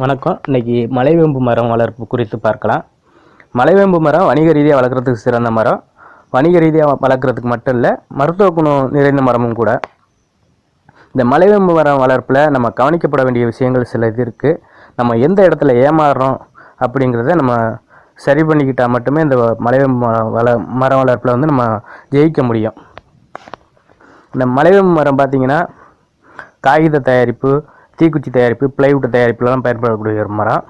வணக்கம். இன்னைக்கு மலைவேம்பு மரம் வளர்ப்பு குறித்து பார்க்கலாம். மலைவேம்பு மரம் வணிக ரீதியாக வளர்க்குறதுக்கு சிறந்த மரம். வணிக ரீதியாக வளர்க்குறதுக்கு மட்டும் இல்லை மருத்துவ குணம் நிறைந்த மரமும் கூட. இந்த மலைவேம்பு மரம் வளர்ப்பில் நம்ம கவனிக்கப்பட வேண்டிய விஷயங்கள் சில இது இருக்குது நம்ம எந்த இடத்துல ஏமாறுறோம் அப்படிங்கிறத நம்ம சரி பண்ணிக்கிட்டால் மட்டுமே இந்த மலைவேம்பு மரம் வள மரம் வளர்ப்பில் வந்து நம்ம ஜெயிக்க முடியும். இந்த மலைவேம்பு மரம் பார்த்திங்கன்னா காகித தயாரிப்பு தீக்குச்சி தயாரிப்பு பிளைவுட் தயாரிப்புலாம் பயன்படக்கூடிய ஒரு மரம்.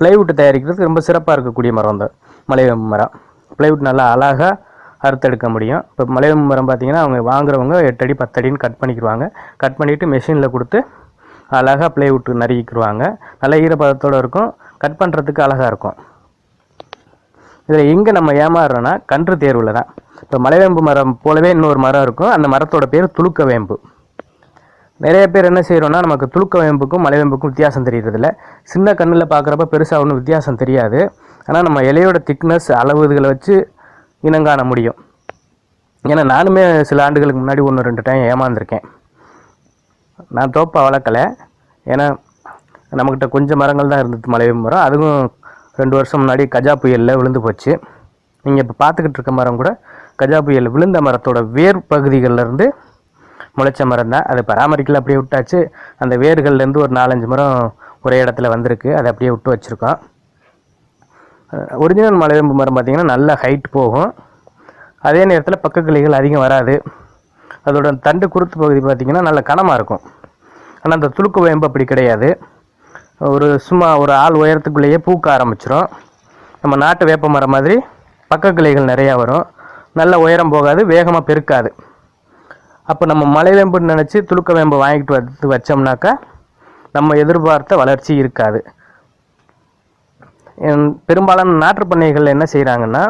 பிளைவுட் தயாரிக்கிறதுக்கு ரொம்ப சிறப்பாக இருக்கக்கூடிய மரம் அந்த மலைவேம்பு மரம். பிளைவுட் நல்லா அழகாக அறுத்தெடுக்க முடியும். இப்போ மலைவேம்பு மரம் பார்த்தீங்கன்னா அவங்க வாங்குறவங்க எட்டு அடி பத்து அடின்னு கட் பண்ணிக்கிடுவாங்க கட் பண்ணிவிட்டு மிஷினில் கொடுத்து அழகாக பிளைவுட் நறுக்கிக்கிடுவாங்க நல்ல ஈரப்பதத்தோடு இருக்கும். கட் பண்ணுறதுக்கு அழகாக இருக்கும். இதில் எங்கே நம்ம ஏமாறுறோன்னா கன்று தேர்வில் தான் இப்போ மலைவேம்பு மரம் போலவே இன்னொரு மரம் இருக்கும். அந்த மரத்தோட பேர் துளுக்க வேம்பு நிறைய பேர் என்ன செய்கிறோன்னா நமக்கு துளுக்க வேம்புக்கும் மலைவேம்புக்கும் வித்தியாசம் தெரியறதில்ல. சின்ன கண்ணில் பார்க்குறப்ப பெருசாக ஒன்றும் வித்தியாசம் தெரியாது. ஆனால் நம்ம இலையோட திக்னஸ் அளவு இதுகளை வச்சு இனங்காண முடியும். ஏன்னா நானுமே சில ஆண்டுகளுக்கு முன்னாடி ஒன்று ரெண்டு டைம் ஏமாந்துருக்கேன். நான் தோப்பை வளர்க்கலை. ஏன்னா நம்மக்கிட்ட கொஞ்சம் மரங்கள் தான் இருந்தது மலைவேம்பு மரம். அதுவும் ரெண்டு வருஷம் முன்னாடி கஜா புயலில் விழுந்து போச்சு. நீங்கள் இப்போ பார்த்துக்கிட்டு இருக்க மரம் கூட கஜா புயல் விழுந்த மரத்தோட வேர் பகுதிகளில் இருந்து முளைச்ச மரம் தான். அதை பராமரிக்கல அப்படியே விட்டாச்சு. அந்த வேர்கள்லேருந்து ஒரு நாலஞ்சு மரம் ஒரே இடத்துல வந்திருக்கு. அதை அப்படியே விட்டு வச்சுருக்கோம். ஒரிஜினல் மலையம்பு மரம் பார்த்திங்கன்னா நல்ல ஹைட் போகும். அதே நேரத்தில் பக்க கிளைகள் அதிகம் வராது. அதோட தண்டு குருத்து பகுதி பார்த்திங்கன்னா நல்ல கனமாக இருக்கும். ஆனால் அந்த துளுக்கு வயம்பு அப்படி கிடையாது. ஒரு சும்மா ஒரு ஆள் உயரத்துக்குள்ளேயே பூக்க ஆரம்பிச்சிடும் நம்ம நாட்டு வேப்ப மரம் மாதிரி பக்க கிளைகள் நிறையா வரும். நல்ல உயரம் போகாது வேகமாக பெருக்காது. அப்போ நம்ம மலைவேம்புன்னு நினச்சி துளுக்க வேம்பு வாங்கிட்டு வந்து வச்சோம்னாக்கா நம்ம எதிர்பார்த்த வளர்ச்சி இருக்காது. பெரும்பாலான நாற்று பண்ணைகள் என்ன செய்கிறாங்கன்னா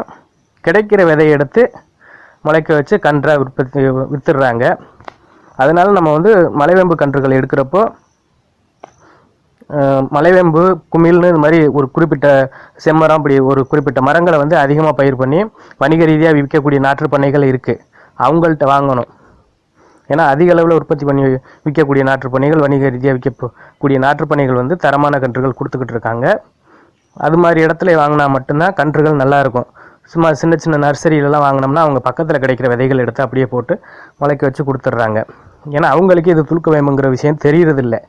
கிடைக்கிற விதையை எடுத்து முளைக்க வச்சு கன்றாக உற்பத்தி விற்றுடுறாங்க அதனால் நம்ம வந்து மலைவேம்பு கன்றுகள் எடுக்கிறப்போ மலைவேம்பு குமிழ்னு இது மாதிரி ஒரு குறிப்பிட்ட செம்மரம் அப்படி ஒரு குறிப்பிட்ட மரங்களை வந்து அதிகமாக பயிர் பண்ணி வணிக ரீதியாக விற்கக்கூடிய நாற்று பண்ணைகள் இருக்குது அவங்கள்ட்ட வாங்கணும். ஏன்னா அதிக அளவில் உற்பத்தி பண்ணி விற்கக்கூடிய நாற்று பணிகள் வணிக ரீதியாக விற்கக்கூடிய நாற்று பணிகள் வந்து தரமான கன்றுகள் கொடுத்துக்கிட்டு இருக்காங்க. அது மாதிரி இடத்துல வாங்கினா மட்டும்தான் கன்றுகள் நல்லாயிருக்கும் சும்மா சின்ன சின்ன நர்சரியிலலாம் வாங்கினோம்னா அவங்க பக்கத்தில் கிடைக்கிற விதைகள் எடுத்து அப்படியே போட்டு முளைக்க வச்சு கொடுத்துட்றாங்க. ஏன்னா அவங்களுக்கு இது துளுக்க வேம்புங்கிற விஷயம் தெரியறதில்ல.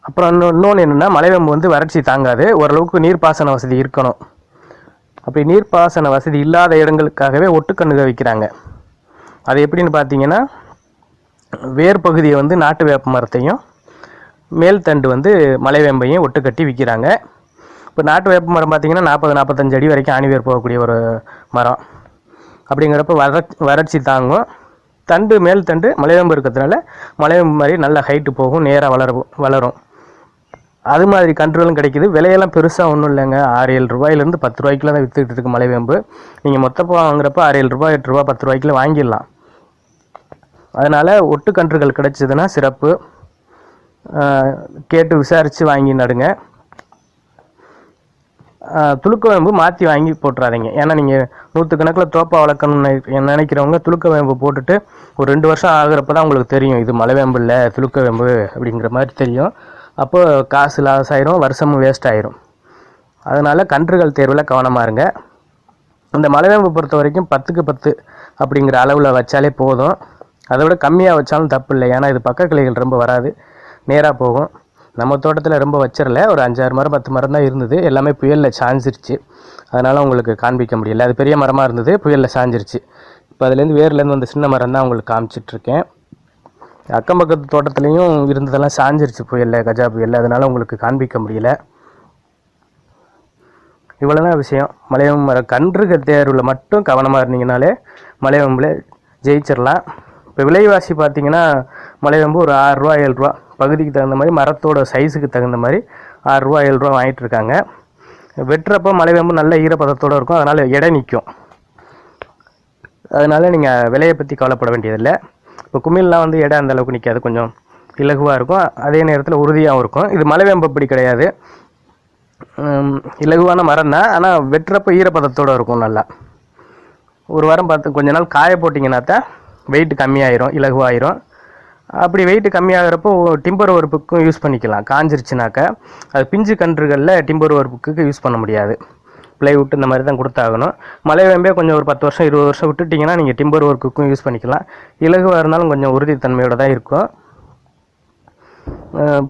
அப்புறம் இன்னொ- இன்னொன்று என்னென்னா மலைவேம்பு வந்து வறட்சி தாங்காது. ஓரளவுக்கு நீர்ப்பாசன வசதி இருக்கணும். அப்படி நீர்ப்பாசன வசதி இல்லாத இடங்களுக்காகவே ஒட்டுக்கண்ணுக வைக்கிறாங்க. அது எப்படின்னு பார்த்தீங்கன்னா வேர் பகுதியை வந்து நாட்டு வேப்ப மரத்தையும் மேல் தண்டு வந்து மலைவேம்பையும் ஒட்டு கட்டி விற்கிறாங்க இப்போ நாட்டு வேப்ப மரம் பார்த்திங்கன்னா நாற்பது நாற்பத்தஞ்சு அடி வரைக்கும் ஆணி வேர் போகக்கூடிய ஒரு மரம். அப்படிங்கிறப்ப வற வறட்சி தாங்கும். தண்டு மேல் தண்டு மலைவேம்பு இருக்கிறதுனால மலைவேம்பு மாதிரி நல்ல ஹைட்டு போகும் நேராக வளரும் வளரும். அது மாதிரி கன்றுகளும் கிடைக்குது. விலையெல்லாம் பெருசாக ஒன்றும் இல்லைங்க. ஆறு ஏழு ரூபாயிலேருந்து பத்து ரூபாய்க்குலாம் தான் விற்றுக்கிட்டு இருக்கு மலைவேம்பு நீங்கள் மொத்தப்போ வாங்குறப்ப ஆறு ஏழு ரூபாய் எட்டு ரூபா பத்து ரூபாய்க்குள்ள வாங்கிடலாம். அதனால் ஒட்டு கன்றுகள் கிடைச்சதுன்னா சிறப்பு. கேட்டு விசாரித்து வாங்கி நடுங்க. துளுக்க வேம்பு மாற்றி வாங்கி போட்டுறாதீங்க. ஏன்னா நீங்கள் நூற்றுக்கணக்கில் தோப்பா வளர்க்கணும்னு நினைக்கிறவங்க துளுக்க வேம்பு போட்டுட்டு ஒரு ரெண்டு வருஷம் ஆகிறப்ப தான் உங்களுக்கு தெரியும். இது மலை வேம்பு இல்லை துளுக்க வேம்பு அப்படிங்கிற மாதிரி தெரியும். அப்போ காசு லாஸ் ஆயிரும் வருஷமும் வேஸ்ட் ஆயிரும். அதனால் கன்றுகள் தேர்வில் கவனமாக இருங்க. இந்த மலைவேம்பு பொறுத்த வரைக்கும் பத்துக்கு பத்து அப்படிங்கிற அளவில் வச்சாலே போதும். அதை விட கம்மியாக வச்சாலும் தப்பு இல்லை ஏன்னா இது பக்க கிளைகள் ரொம்ப வராது. நேராக போகும். நம்ம தோட்டத்தில் ரொம்ப வச்சிடல ஒரு அஞ்சாறு மரம் பத்து மரம் தான் இருந்தது. எல்லாமே புயலில் சாஞ்சிருச்சு. அதனால் உங்களுக்கு காண்பிக்க முடியல. அது பெரிய மரமாக இருந்தது. புயலில் சாஞ்சிருச்சு. இப்போ அதுலேருந்து வேர்லேருந்து வந்த சின்ன மரம் தான் உங்களுக்கு காமிச்சிட்ருக்கேன். அக்கம் பக்கத்து தோட்டத்துலேயும் இருந்ததெல்லாம் சாஞ்சிருச்சு புயலில் கஜா புயலில். அதனால் உங்களுக்கு காண்பிக்க முடியல. இவ்வளோதான் விஷயம். மலையம்பு மரம் கன்றுகள் தேர்வில் மட்டும் கவனமாக இருந்தீங்கனாலே மலையம்புல ஜெயிச்சிடலாம் இப்போ விலைவாசி பார்த்தீங்கன்னா மலைவேம்பு ஒரு ஆறுரூவா ஏழு ரூபா. பகுதிக்கு தகுந்த மாதிரி மரத்தோட சைஸுக்கு தகுந்த மாதிரி ஆறுரூவா ஏழு ரூபா வாங்கிட்டு இருக்காங்க. வெட்டுறப்போ மலைவேம்பு நல்ல ஈரப்பதத்தோடு இருக்கும். அதனால் எடை நிற்கும் அதனால் நீங்கள் விலையை பற்றி கவலைப்பட வேண்டியதில்லை. இப்போ குமிழ்லாம் வந்து எடை அந்தளவுக்கு நிற்காது கொஞ்சம் இலகுவாக இருக்கும். அதே நேரத்தில் உறுதியாகவும் இருக்கும். இது மலைவேம்பு அப்படி கிடையாது. இலகுவான மரம் தான். ஆனால் வெட்டுறப்போ ஈரப்பதத்தோடு இருக்கும் நல்லா. ஒரு வாரம் பார்த்து கொஞ்ச நாள் காய போட்டிங்கன்னா தான் வெயிட் கம்மியாயிரும் இலகுவாயிரும். அப்படி வெயிட் கம்மியாகிறப்போ டிம்பர் ஒர்ப்புக்கும் யூஸ் பண்ணிக்கலாம். காஞ்சிருச்சுனாக்கா அது பிஞ்சு கன்றுகளில் டிம்பர் ஒர்ப்புக்கு யூஸ் பண்ண முடியாது. ப்ளைவுட் இந்த மாதிரி தான் கொடுத்தாகணும். மலை வேம்பே கொஞ்சம் ஒரு பத்து வருஷம் இருபது வருஷம் விட்டுட்டிங்கன்னா நீங்கள் டிம்பர் ஒர்க்குக்கும் யூஸ் பண்ணிக்கலாம். இலகுவாக இருந்தாலும் கொஞ்சம் உறுதித்தன்மையோட தான் இருக்கும். அஹ்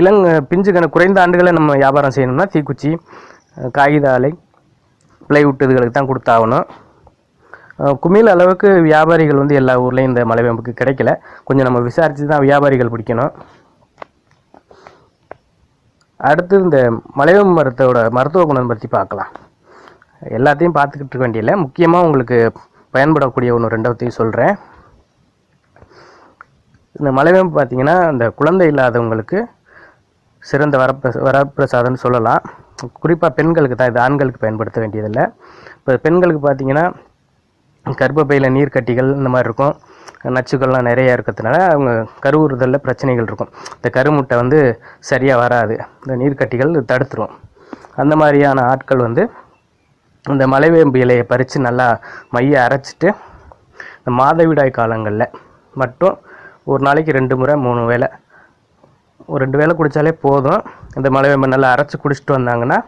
இளங் பிஞ்சு கண குறைந்த ஆண்டுகளை நம்ம வியாபாரம் செய்யணும்னா தீக்குச்சி காகிதாலை காகித ஆலை இதுகளுக்கு தான் கொடுத்தாகணும். குமிழ் அளவுக்கு வியாபாரிகள் வந்து எல்லா ஊர்லேயும் இந்த மலைவேம்புக்கு கிடைக்கல. கொஞ்சம் நம்ம விசாரித்து தான் வியாபாரிகள் பிடிக்கணும். அடுத்து இந்த மலைவேம்பு மரத்தோட மருத்துவ குணம் பற்றி பார்க்கலாம். எல்லாத்தையும் பார்த்துக்கிட்டு இருக்க வேண்டியதில்லை. முக்கியமாக உங்களுக்கு பயன்படக்கூடிய ஒன்று ரெண்டாவத்தையும் சொல்கிறேன் இந்த மலைவேம்பு பார்த்தீங்கன்னா இந்த குழந்தை இல்லாதவங்களுக்கு சிறந்த வரப்பிரச வரப்பிரசாதம்னு சொல்லலாம். குறிப்பாக பெண்களுக்கு தான் இது ஆண்களுக்கு பயன்படுத்த வேண்டியதில்லை. இப்போ பெண்களுக்கு பார்த்தீங்கன்னா கர்ப்பப்பையில் நீர்க்கட்டிகள் இந்த மாதிரி இருக்கும். நச்சுக்கள்லாம் நிறையா இருக்கிறதுனால அவங்க கருவுறுதலில் பிரச்சனைகள் இருக்கும். இந்த கருமுட்டை வந்து சரியாக வராது. இந்த நீர்க்கட்டிகள் தடுத்துரும். அந்த மாதிரியான ஆட்கள் வந்து இந்த மலைவேம்பு இலையை பறித்து நல்லா மைய அரைச்சிட்டு இந்த மாதவிடாய் காலங்களில் மட்டும் ஒரு நாளைக்கு ரெண்டு முறை மூணு வேளை. ஒரு ரெண்டு வேளை குடித்தாலே போதும். இந்த மலைவேம்பு நல்லா அரைச்சி குடிச்சிட்டு வந்தாங்கன்னா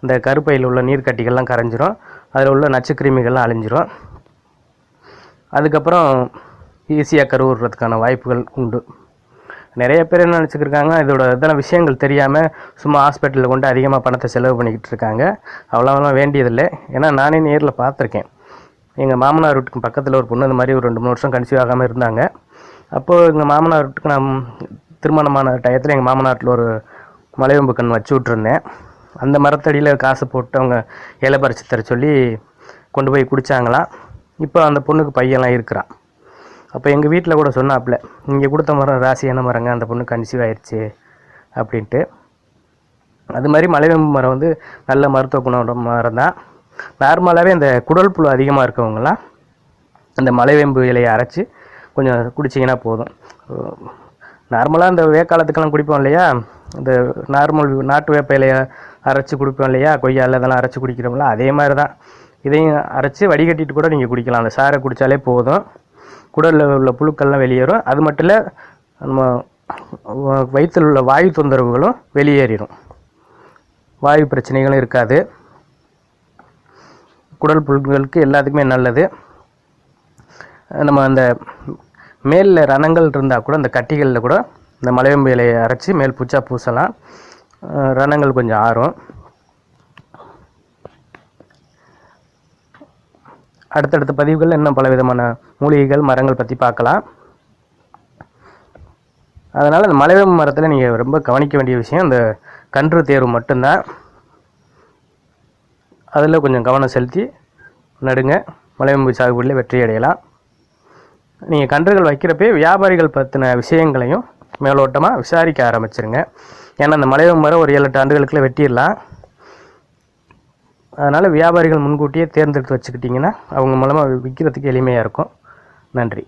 இந்த கருப்பையில் உள்ள நீர்க்கட்டிகள்லாம் கரைஞ்சிரும். அதில் உள்ள நச்சு கிருமிகள்லாம் அழிஞ்சிரும். அதுக்கப்புறம் ஈஸியாக கருவுறதுக்கான வாய்ப்புகள் உண்டு. நிறைய பேர் என்ன நினச்சிக்கிருக்காங்க இதோட இதெல்லாம் விஷயங்கள் தெரியாமல் சும்மா ஹாஸ்பிட்டலில் கொண்டு அதிகமாக பணத்தை செலவு பண்ணிக்கிட்டு இருக்காங்க. அவ்வளோவெல்லாம் வேண்டியதில்லை. ஏன்னா நானே நேரில் பார்த்துருக்கேன். எங்கள் மாமனார் வீட்டுக்கு பக்கத்தில் ஒரு பொண்ணு இந்த மாதிரி ஒரு ரெண்டு மூணு வருஷம் கன்சீவ் ஆகாமல் இருந்தாங்க. அப்போது எங்கள் மாமனார் வீட்டுக்கு நான் திருமணமான டயத்தில் எங்கள் மாமனாட்டில் ஒரு மலையம்பு கண் வச்சு விட்ருந்தேன் அந்த மரத்தடியில் காசு போட்டு அவங்க இலை பறிச்சு தர சொல்லி கொண்டு போய் குடித்தாங்களாம் இப்போ அந்த பொண்ணுக்கு பையன்லாம் இருக்கிறான். அப்போ எங்கள் வீட்டில் கூட சொன்னாப்புல நீங்கள் கொடுத்த மரம் ராசியான மரங்க? அந்த பொண்ணு கன்சீவ் ஆயிடுச்சு அப்படின்ட்டு. அது மாதிரி மலைவேம்பு மரம் வந்து நல்ல மருத்துவ குணம் மரம் தான். நார்மலாகவே இந்த குடல் புழு அதிகமாக இருக்கவங்கலாம் அந்த மலைவேம்பு இலையை அரைச்சி கொஞ்சம் குடிச்சிங்கன்னா போதும். நார்மலாக இந்த வேக்காலத்துக்கெல்லாம் குடிப்போம் இல்லையா? இந்த நார்மல் நாட்டு வேப்ப இலையை அரைச்சி குடிப்போம் இல்லையா? கொய்யால இதெல்லாம் அரைச்சி குடிக்கிறோம்ல அதே மாதிரி தான். இதையும் அரைச்சி வடிகட்டிட்டு கூட நீங்கள் குடிக்கலாம். அந்த சாரை குடித்தாலே போதும். குடலில் உள்ள புழுக்கள்லாம் வெளியேறும். அது மட்டும் இல்லை நம்ம வ- வயிற்றில் உள்ள வாயு தொந்தரவுகளும் வெளியேறிடும் வாயு பிரச்சனைகளும் இருக்காது. குடல் புழுக்களுக்கு எல்லாத்துக்குமே நல்லது. நம்ம அந்த மேலில் ரணங்கள் இருந்தால் கூட அந்த கட்டிகளில் கூட இந்த மலையம்பு இலையை அரைச்சி மேல் பூச்சா பூசலாம். ரணங்கள் கொஞ்சம் ஆறும். அடுத்தடுத்த பதிவுகளில் இன்னும் பல விதமான மூலிகைகள் மரங்கள் பற்றி பார்க்கலாம். அதனால் இந்த மலைவேம்பு மரத்தில் நீங்கள் ரொம்ப கவனிக்க வேண்டிய விஷயம் இந்த கன்று தேர்வு மட்டும்தான். அதில் கொஞ்சம் கவனம் செலுத்தி நடுங்க மலைவேம்பு சாகுபடியில் வெற்றி அடையலாம். நீங்கள் கன்றுகள் வைக்கிறப்பே வியாபாரிகள் பற்றின விஷயங்களையும் மேலோட்டமாக விசாரிக்க ஆரம்பிச்சிருங்க. ஏன்னா அந்த மலைவேம்பு மரம் ஒரு ஏழு எட்டு ஆண்டுகளுக்குள்ள வெட்டிடலாம். அதனால் வியாபாரிகள் முன்கூட்டியே தேர்ந்தெடுத்து வச்சுக்கிட்டிங்கன்னா அவங்க மூலமாக விற்கிறதுக்கு எளிமையாக இருக்கும். நன்றி.